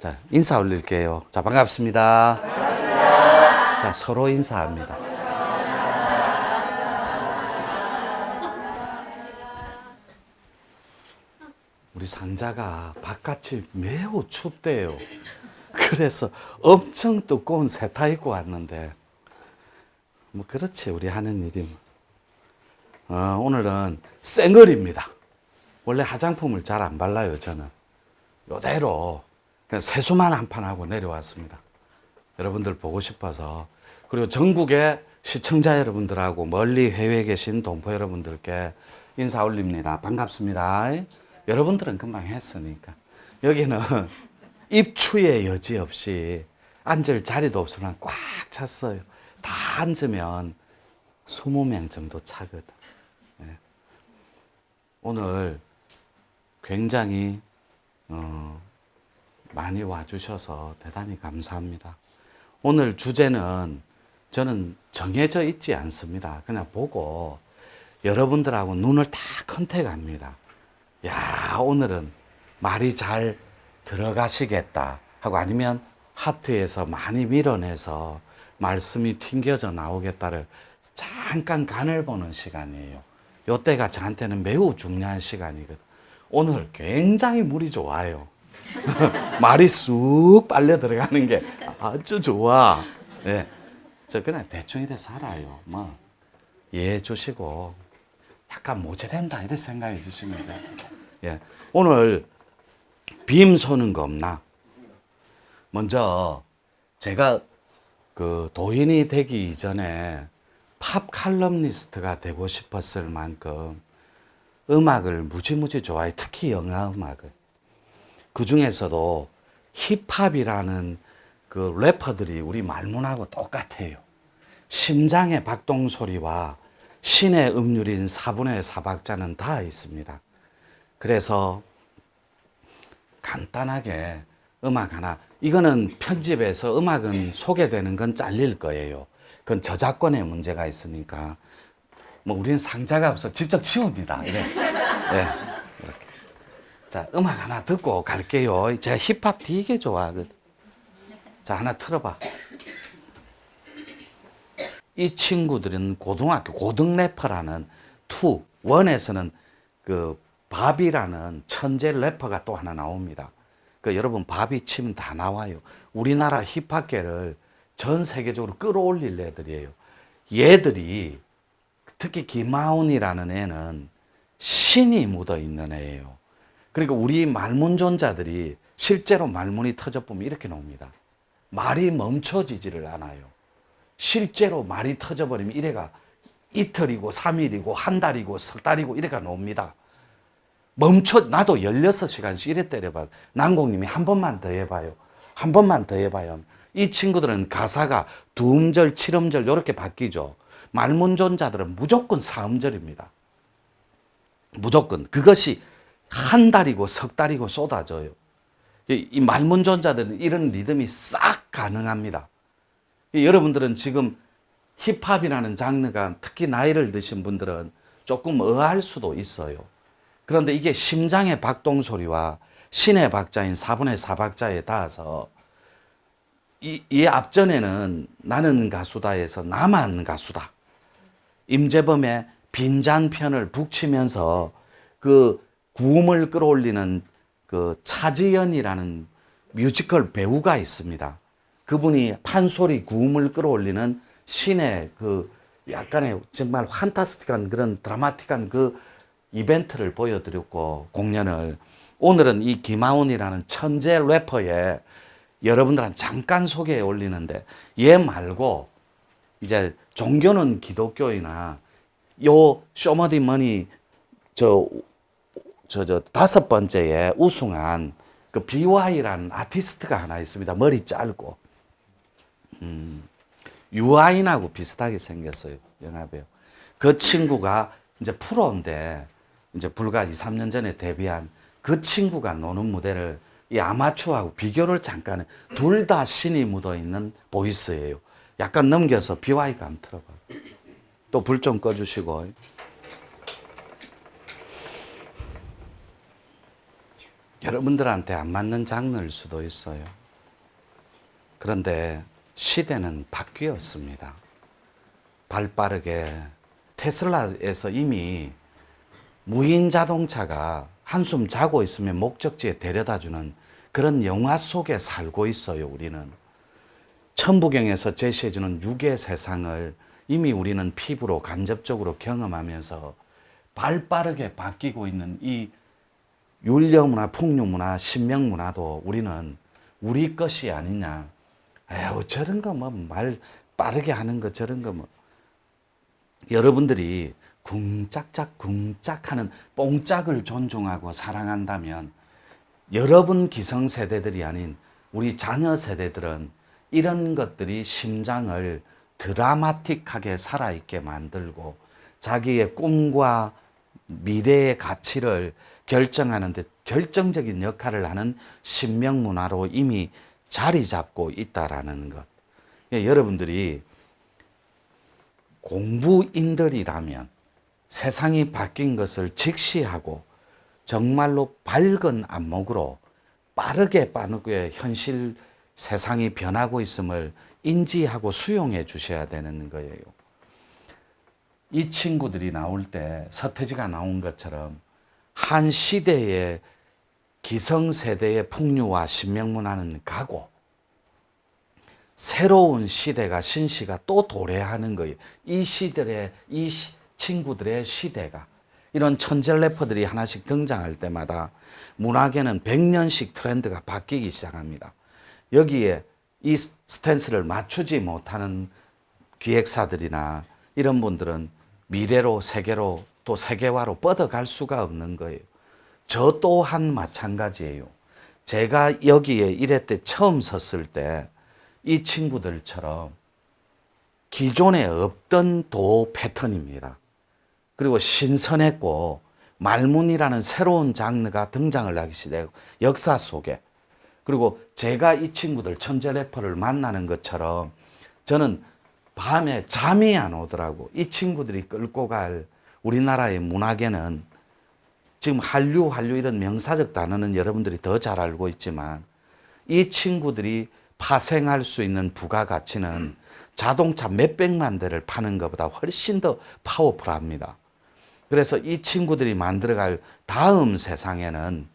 자, 인사 올릴게요. 자, 반갑습니다. 반갑습니다. 자, 서로 인사합니다. 우리 상자가 바깥이 매우 춥대요. 그래서 엄청 두꺼운 세타 입고 왔는데, 뭐, 그렇지, 우리 하는 일이. 뭐. 어, 오늘은 생얼입니다. 원래 화장품을 잘 안 발라요, 저는. 요대로 세수만 한 판 하고 내려왔습니다. 여러분들 보고 싶어서. 그리고 전국의 시청자 여러분들하고 멀리 해외에 계신 동포 여러분들께 인사 올립니다. 반갑습니다. 여러분들은 금방 했으니까. 여기는 입추의 여지 없이 앉을 자리도 없으면 꽉 찼어요. 다 앉으면 20명 정도 차거든. 예. 오늘 굉장히 어, 많이 와주셔서 대단히 감사합니다. 오늘 주제는 저는 정해져 있지 않습니다. 그냥 보고 여러분들하고 눈을 다 컨택합니다. 야, 오늘은 말이 잘 들어가시겠다 하고 아니면 하트에서 많이 밀어내서 말씀이 튕겨져 나오겠다를 잠깐 간을 보는 시간이에요. 요때가 저한테는 매우 중요한 시간이거든. 오늘 굉장히 물이 좋아요. 말이 쑥 빨려 들어가는 게 아주 좋아. 예. 저 그냥 대충 이래 살아요. 뭐 이해해 주시고 약간 모자란다 이렇게 생각해 주시면 돼요. 예. 오늘 빔 쏘는 거 없나? 먼저 제가 그 도인이 되기 이전에 팝 칼럼니스트가 되고 싶었을 만큼 음악을 무지무지 좋아해. 특히 영화 음악을. 그 중에서도 힙합이라는 그 래퍼들이 우리 말문하고 똑같아요. 심장의 박동 소리와 신의 음률인 4분의 4박자는 다 있습니다. 그래서 간단하게 음악 하나, 이거는 편집에서 음악은 소개되는 건 잘릴 거예요. 그건 저작권의 문제가 있으니까. 뭐 우리는 상자가 없어 직접 치웁니다. 네, 이렇게. 자, 음악 하나 듣고 갈게요. 제가 힙합 되게 좋아하거든. 자, 하나 틀어봐. 이 친구들은 고등학교 고등 래퍼라는 투 원에서는 그 바비라는 천재 래퍼가 또 하나 나옵니다. 그 여러분 바비 치면 다 나와요. 우리나라 힙합계를 전 세계적으로 끌어올릴 애들이에요. 얘들이 특히 김하운이라는 애는 신이 묻어 있는 애예요. 그러니까 우리 말문존자들이 실제로 말문이 터져보면 이렇게 나옵니다. 말이 멈춰지지를 않아요. 실제로 말이 터져버리면 이래가 이틀이고 3일이고 한 달이고 석 달이고 이래가 나옵니다. 멈춰 나도 16시간씩 이래 때려봐. 난공님이 한 번만 더 해봐요. 한 번만 더 해봐요. 이 친구들은 가사가 두 음절, 칠 음절 이렇게 바뀌죠. 말문존자들은 무조건 사음절입니다. 무조건 그것이 한 달이고 석 달이고 쏟아져요. 이, 이 말문존자들은 이런 리듬이 싹 가능합니다. 이 여러분들은 지금 힙합이라는 장르가 특히 나이를 드신 분들은 조금 의아할 수도 있어요. 그런데 이게 심장의 박동 소리와 신의 박자인 4분의 4박자에 닿아서 이, 이 앞전에는 나는 가수다에서 나만 가수다. 임재범의 빈잔편을 북치면서 그 구음을 끌어올리는 그 차지연이라는 뮤지컬 배우가 있습니다. 그분이 판소리 구음을 끌어올리는 신의 그 약간의 정말 환타스틱한 그런 드라마틱한 그 이벤트를 보여드렸고 공연을 오늘은 이 김하온이라는 천재 래퍼의 여러분들한 잠깐 소개해 올리는데 얘 말고 이제 종교는 기독교이나 요 쇼머디 머니 저 저 저 다섯 번째에 우승한 그 BY라는 아티스트가 하나 있습니다. 머리 짧고 음, 유아인하고 비슷하게 생겼어요. 영화배우. 그 친구가 이제 프로인데 이제 불과 2, 3년 전에 데뷔한 그 친구가 노는 무대를 이 아마추어하고 비교를 잠깐 둘다 신이 묻어 있는 보이스예요. 약간 넘겨서 BY가 한번 틀어봐. 또 불 좀 꺼주시고. 여러분들한테 안 맞는 장르일 수도 있어요. 그런데 시대는 바뀌었습니다. 발 빠르게 테슬라에서 이미 무인 자동차가 한숨 자고 있으면 목적지에 데려다 주는 그런 영화 속에 살고 있어요, 우리는. 천부경에서 제시해주는 육의 세상을 이미 우리는 피부로 간접적으로 경험하면서 발 빠르게 바뀌고 있는 이 율려문화, 풍류 문화, 신명 문화도 우리는 우리 것이 아니냐. 에휴, 저런 거 뭐 말 빠르게 하는 거 저런 거 뭐. 여러분들이 궁짝짝 궁짝하는 뽕짝을 존중하고 사랑한다면 여러분 기성 세대들이 아닌 우리 자녀 세대들은 이런 것들이 심장을 드라마틱하게 살아있게 만들고 자기의 꿈과 미래의 가치를 결정하는 데 결정적인 역할을 하는 신명 문화로 이미 자리 잡고 있다라는 것. 예, 여러분들이 공부인들이라면 세상이 바뀐 것을 직시하고 정말로 밝은 안목으로 빠르게 빠르게 현실 세상이 변하고 있음을 인지하고 수용해 주셔야 되는 거예요. 이 친구들이 나올 때 서태지가 나온 것처럼 한 시대의 기성세대의 풍류와 신명문화는 가고 새로운 시대가 신시가 또 도래하는 거예요. 이 시대의 이 시, 친구들의 시대가 이런 천재 래퍼들이 하나씩 등장할 때마다 문화계는 100년씩 트렌드가 바뀌기 시작합니다. 여기에 이 스탠스를 맞추지 못하는 기획사들이나 이런 분들은 미래로 세계로 또 세계화로 뻗어갈 수가 없는 거예요. 저 또한 마찬가지예요. 제가 여기에 이래 때 처음 섰을 때 이 친구들처럼 기존에 없던 도 패턴입니다. 그리고 신선했고 말문이라는 새로운 장르가 등장을 하기 시작하고 역사 속에 그리고 제가 이 친구들 천재 래퍼를 만나는 것처럼 저는 밤에 잠이 안 오더라고. 이 친구들이 끌고 갈 우리나라의 문화계는 지금 한류, 한류 이런 명사적 단어는 여러분들이 더 잘 알고 있지만 이 친구들이 파생할 수 있는 부가가치는 자동차 몇백만 대를 파는 것보다 훨씬 더 파워풀합니다. 그래서 이 친구들이 만들어갈 다음 세상에는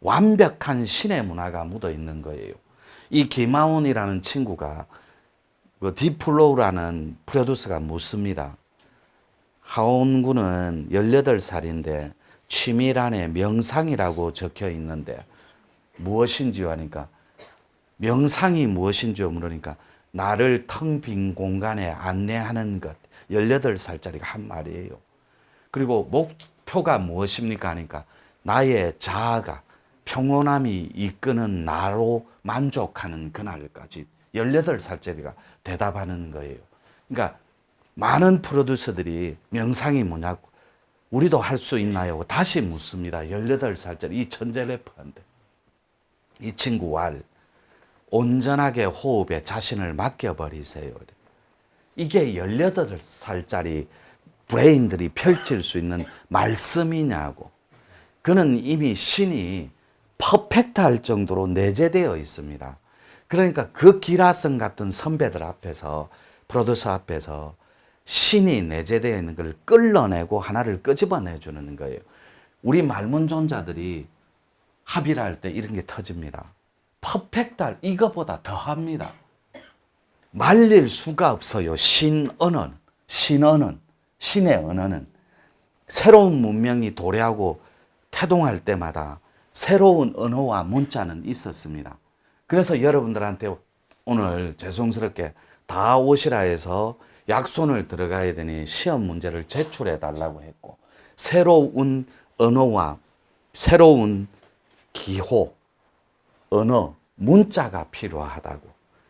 완벽한 신의 문화가 묻어 있는 거예요. 이 김하온이라는 친구가 그 디플로우라는 프로듀서가 묻습니다. 하온 군은 18살인데 취미란에 명상이라고 적혀 있는데 무엇인지 하니까 명상이 무엇인지 물으니까 나를 텅 빈 공간에 안내하는 것. 18살짜리가 한 말이에요. 그리고 목표가 무엇입니까? 하니까 나의 자아가 평온함이 이끄는 나로 만족하는 그날까지 18살짜리가 대답하는 거예요. 그러니까 많은 프로듀서들이 명상이 뭐냐고 우리도 할 수 있나요? 다시 묻습니다. 18살짜리 이 천재 래퍼인데 이 친구 왈 온전하게 호흡에 자신을 맡겨버리세요. 이게 18살짜리 브레인들이 펼칠 수 있는 말씀이냐고. 그는 이미 신이 퍼펙트 할 정도로 내재되어 있습니다. 그러니까 그 기라성 같은 선배들 앞에서 프로듀서 앞에서 신이 내재되어 있는 걸 끌어내고 하나를 끄집어내 주는 거예요. 우리 말문존자들이 합의를 할 때 이런 게 터집니다. 퍼펙트할 이거보다 더합니다. 말릴 수가 없어요. 신언어는 신언은 신의 언어는 새로운 문명이 도래하고 태동할 때마다 새로운 언어와 문자는 있었습니다. 그래서 여러분들한테 오늘 죄송스럽게 다 오시라 해서 약손을 들어가야 되니 시험 문제를 제출해 달라고 했고 새로운 언어와 새로운 기호, 언어, 문자가 필요하다고.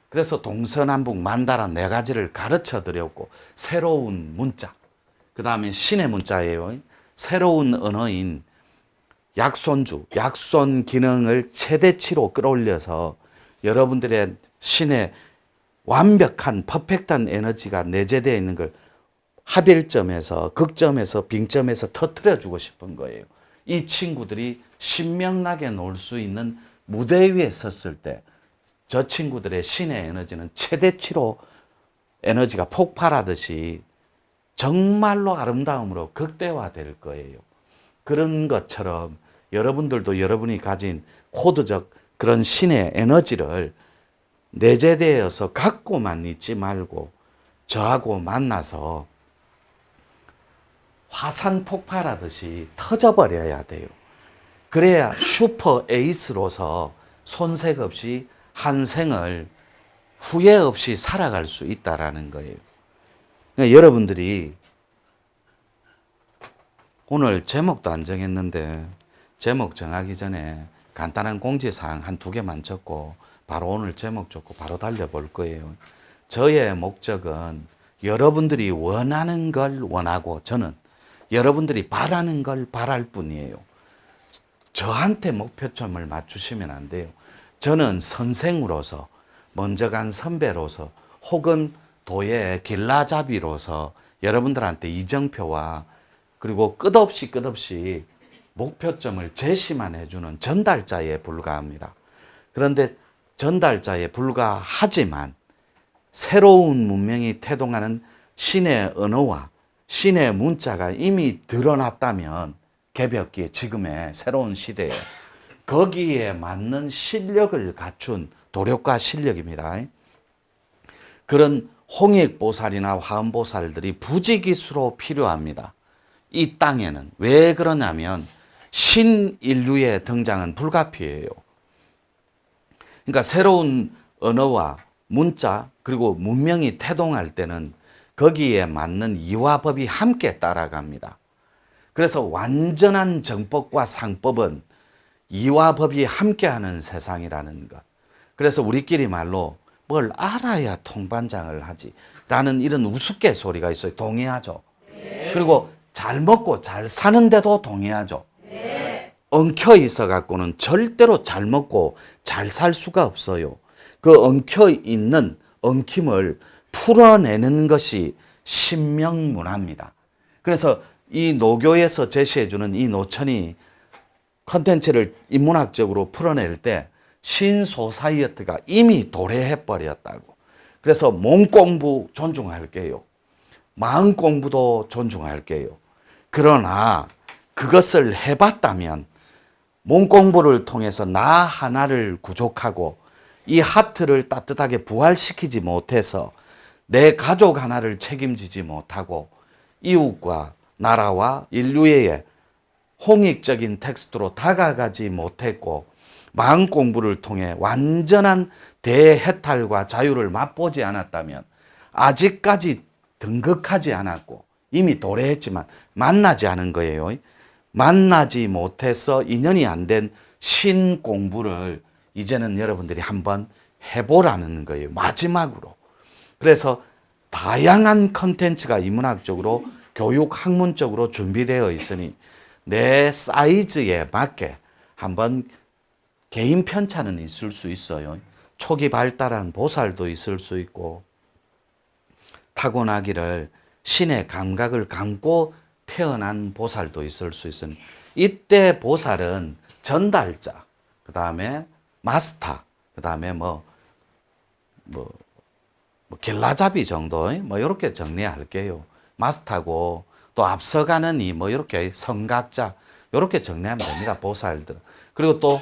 그래서 동서남북 만다라 네 가지를 가르쳐 드렸고 새로운 문자, 그 다음에 신의 문자예요. 새로운 언어인 약손주, 약손 기능을 최대치로 끌어올려서 여러분들의 신의 완벽한 퍼펙트한 에너지가 내재되어 있는 걸 합일점에서 극점에서 빙점에서 터트려 주고 싶은 거예요. 이 친구들이 신명나게 놀 수 있는 무대 위에 섰을 때 저 친구들의 신의 에너지는 최대치로 에너지가 폭발하듯이 정말로 아름다움으로 극대화될 거예요. 그런 것처럼 여러분들도 여러분이 가진 코드적 그런 신의 에너지를 내재되어서 갖고만 있지 말고 저하고 만나서 화산 폭발하듯이 터져버려야 돼요. 그래야 슈퍼 에이스로서 손색 없이 한 생을 후회 없이 살아갈 수 있다라는 거예요. 그러니까 여러분들이 오늘 제목도 안 정했는데 제목 정하기 전에 간단한 공지사항 한 두 개만 적고 바로 오늘 제목 적고 바로 달려볼 거예요. 저의 목적은 여러분들이 원하는 걸 원하고 저는 여러분들이 바라는 걸 바랄 뿐이에요. 저한테 목표점을 맞추시면 안 돼요. 저는 선생으로서 먼저 간 선배로서 혹은 도의 길라잡이로서 여러분들한테 이정표와 그리고 끝없이 끝없이 목표점을 제시만 해주는 전달자에 불과합니다. 그런데 전달자에 불과하지만 새로운 문명이 태동하는 신의 언어와 신의 문자가 이미 드러났다면 개벽기에 지금의 새로운 시대에 거기에 맞는 실력을 갖춘 도력과 실력입니다. 그런 홍익보살이나 화엄보살들이 부지기수로 필요합니다. 이 땅에는 왜 그러냐면 신인류의 등장은 불가피해요. 그러니까 새로운 언어와 문자 그리고 문명이 태동할 때는 거기에 맞는 이화법이 함께 따라갑니다. 그래서 완전한 정법과 상법은 이화법이 함께하는 세상이라는 것. 그래서 우리끼리 말로 뭘 알아야 통반장을 하지. 라는 이런 우스갯소리가 있어요. 동의하죠. 그리고 잘 먹고 잘 사는데도 동의하죠. 엉켜 있어 갖고는 절대로 잘 먹고 잘 살 수가 없어요. 그 엉켜 있는 엉킴을 풀어내는 것이 신명 문화입니다. 그래서 이 노교에서 제시해 주는 이 노천이 컨텐츠를 인문학적으로 풀어낼 때 신소사이어트가 이미 도래해 버렸다고. 그래서 몸 공부 존중할게요. 마음 공부도 존중할게요. 그러나 그것을 해봤다면 몸 공부를 통해서 나 하나를 구족하고 이 하트를 따뜻하게 부활시키지 못해서 내 가족 하나를 책임지지 못하고 이웃과 나라와 인류의 홍익적인 텍스트로 다가가지 못했고 마음 공부를 통해 완전한 대해탈과 자유를 맛보지 않았다면 아직까지 등극하지 않았고 이미 도래했지만 만나지 않은 거예요. 만나지 못해서 인연이 안 된 신 공부를 이제는 여러분들이 한번 해보라는 거예요. 마지막으로. 그래서 다양한 컨텐츠가 인문학적으로 교육 학문적으로 준비되어 있으니 내 사이즈에 맞게 한번 개인 편차는 있을 수 있어요. 초기 발달한 보살도 있을 수 있고 타고나기를 신의 감각을 감고 태어난 보살도 있을 수 있으니 이때 보살은 전달자, 그 다음에 마스터, 그 다음에 뭐, 뭐, 뭐 길라잡이 정도, 뭐 이렇게 정리할게요. 마스터고 또 앞서가는 이 뭐 이렇게 성각자 이렇게 정리하면 됩니다. 보살들. 그리고 또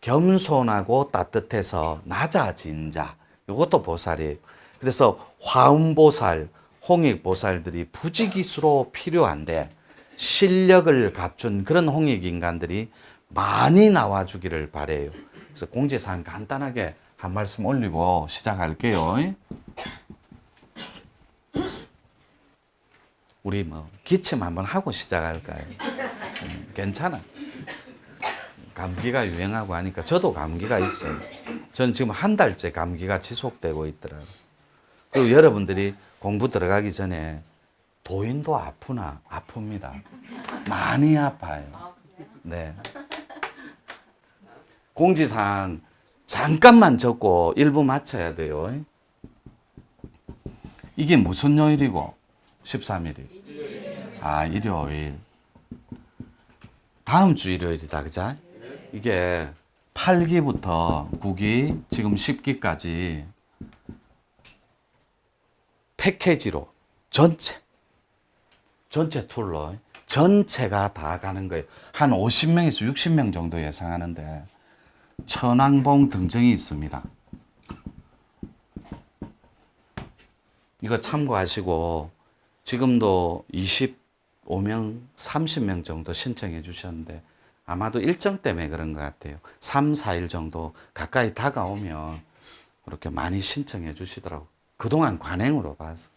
겸손하고 따뜻해서 낮아진 자. 이것도 보살이에요. 그래서 화음보살, 홍익보살들이 부지기수로 필요한데 실력을 갖춘 그런 홍익인간들이 많이 나와주기를 바래요. 그래서 공지사항 간단하게 한 말씀 올리고 시작할게요. 우리 뭐 기침 한번 하고 시작할까요? 음, 괜찮아. 감기가 유행하고 하니까 저도 감기가 있어요. 전 지금 한 달째 감기가 지속되고 있더라고요. 그리고 여러분들이 공부 들어가기 전에 도인도 아프나 아픕니다. 많이 아파요. 네. 공지사항 잠깐만 적고 일부 마쳐야 돼요. 이게 무슨 요일이고? 13일이. 아, 일요일. 다음 주 일요일이다, 그자? 이게 8기부터 9기, 지금 10기까지 패키지로 전체, 전체 툴로 전체가 다 가는 거예요. 한 50명에서 60명 정도 예상하는데 천왕봉 등정이 있습니다. 이거 참고하시고 지금도 25명, 30명 정도 신청해 주셨는데 아마도 일정 때문에 그런 것 같아요. 3, 4일 정도 가까이 다가오면 그렇게 많이 신청해 주시더라고. 그동안 관행으로 봐서.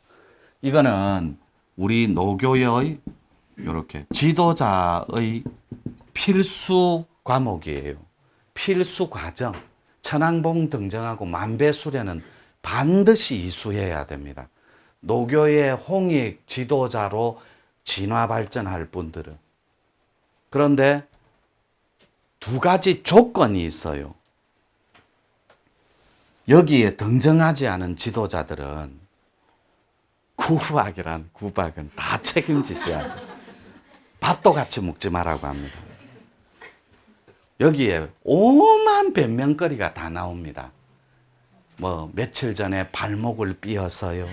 이거는 우리 노교의 이렇게 지도자의 필수 과목이에요. 필수 과정. 천왕봉 등정하고 만배수련은 반드시 이수해야 됩니다. 노교의 홍익 지도자로 진화 발전할 분들은. 그런데 두 가지 조건이 있어요. 여기에 등정하지 않은 지도자들은 구박이란 구박은 다 책임지셔야 돼. 밥도 같이 먹지 말라고 합니다. 여기에 오만 변명거리가 다 나옵니다. 뭐 며칠 전에 발목을 삐어서요.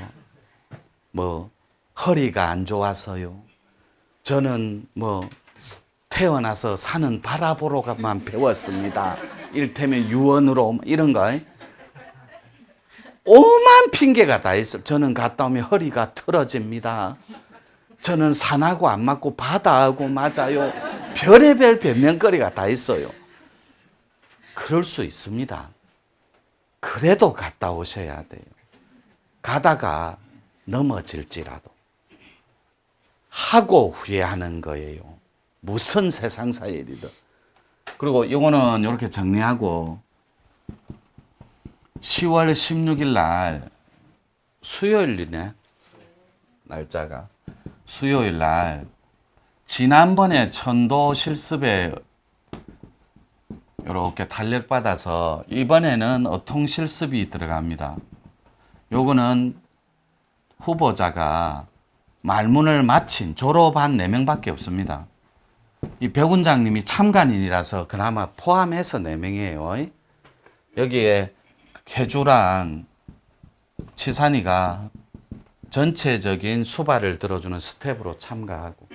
뭐 허리가 안 좋아서요. 저는 뭐 태어나서 산은 바라보러만 배웠습니다. 일테면 유언으로 이런 거. 오만 핑계가 다 있어. 저는 갔다 오면 허리가 틀어집니다. 저는 산하고 안 맞고 바다하고 맞아요. 별의별 변명거리가 다 있어요. 그럴 수 있습니다. 그래도 갔다 오셔야 돼요. 가다가 넘어질지라도. 하고 후회하는 거예요. 무슨 세상사 일이든. 그리고 이거는 이렇게 정리하고 10월 16일 날 수요일이네. 날짜가. 수요일 날 지난번에 천도 실습에 이렇게 탄력받아서 이번에는 어통 실습이 들어갑니다. 요거는 후보자가 말문을 마친 졸업한 4명밖에 없습니다. 이 배군장님이 참관인이라서 그나마 포함해서 4명이에요. 여기에 해주랑 치산이가 전체적인 수발을 들어주는 스텝으로 참가하고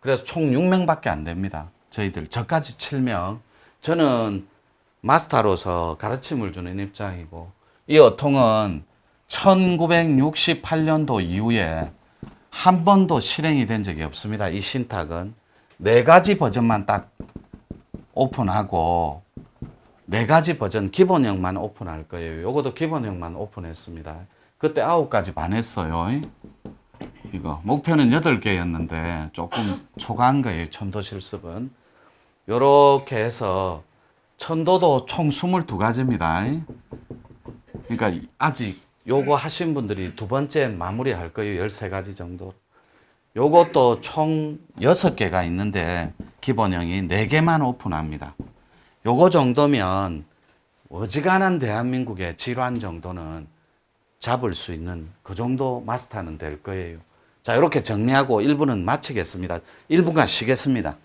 그래서 총 6명밖에 안 됩니다. 저희들 저까지 7명. 저는 마스터로서 가르침을 주는 입장이고 이 어통은 1968년도 이후에 한 번도 실행이 된 적이 없습니다. 이 신탁은 네 가지 버전만 딱 오픈하고 네 가지 버전 기본형만 오픈할 거예요. 요것도 기본형만 오픈했습니다. 그때 아홉 가지 반 했어요. 이거 목표는 여덟 개였는데 조금 초과한 거예요. 천도 실습은 요렇게 해서 천도도 총 22가지입니다. 그러니까 아직 요거 하신 분들이 두 번째 마무리 할 거예요. 13가지 정도. 요것도 총 6개가 있는데 기본형이 4개만 오픈합니다. 요거 정도면 어지간한 대한민국의 질환 정도는 잡을 수 있는 그 정도 마스터는 될 거예요. 자, 이렇게 정리하고 1부는 마치겠습니다. 1부가 쉬겠습니다.